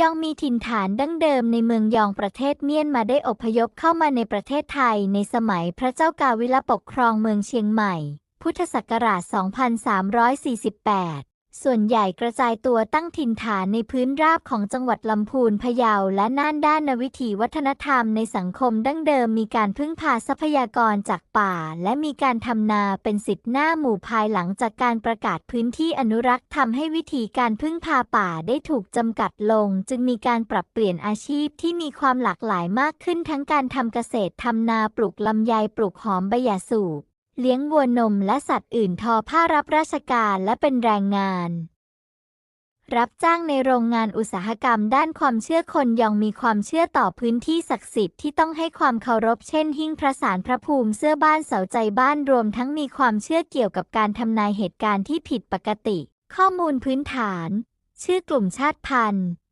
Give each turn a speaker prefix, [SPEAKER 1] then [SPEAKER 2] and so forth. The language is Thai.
[SPEAKER 1] ยองมีถิ่นฐานดั้งเดิมในเมืองยองประเทศเมียนมาได้อพยพเข้ามาในประเทศไทยในสมัยพระเจ้ากาวิลปกครองเมืองเชียงใหม่ พุทธศักราช 2348 ส่วนใหญ่กระจายตัวตั้งถิ่นฐานในพื้นราบของจังหวัดลำพูนพะเยาและน่านด้านวิถีวัฒนธรรมในสังคมดั้งเดิมมีการพึ่งพาทรัพยากรจากป่า และมีการทำนาเป็นสิทธิหน้าหมู่ภายหลังจากการประกาศพื้นที่อนุรักษ์ทำให้วิธีการพึ่งพาป่าได้ถูกจำกัดลง จึงมีการปรับเปลี่ยนอาชีพที่มีความหลากหลายมากขึ้นทั้งการทำเกษตรทำนาปลูกลำไยปลูกหอมใบหยาสูบ เลี้ยงวัวนมและสัตว์อื่นทอผ้ารับราชการและเป็นแรงงาน รับจ้างในโรงงานอุตสาหกรรมด้านความเชื่อคนยองมีความเชื่อต่อพื้นที่ศักดิ์สิทธิ์ที่ต้องให้ความเคารพเช่น หิ้งพระสารพระภูมิเสื้อบ้านเสาใจบ้านรวมทั้งมีความเชื่อเกี่ยวกับการทำนายเหตุการณ์ที่ผิดปกติ ข้อมูลพื้นฐาน ชื่อกลุ่มชาติพันธุ์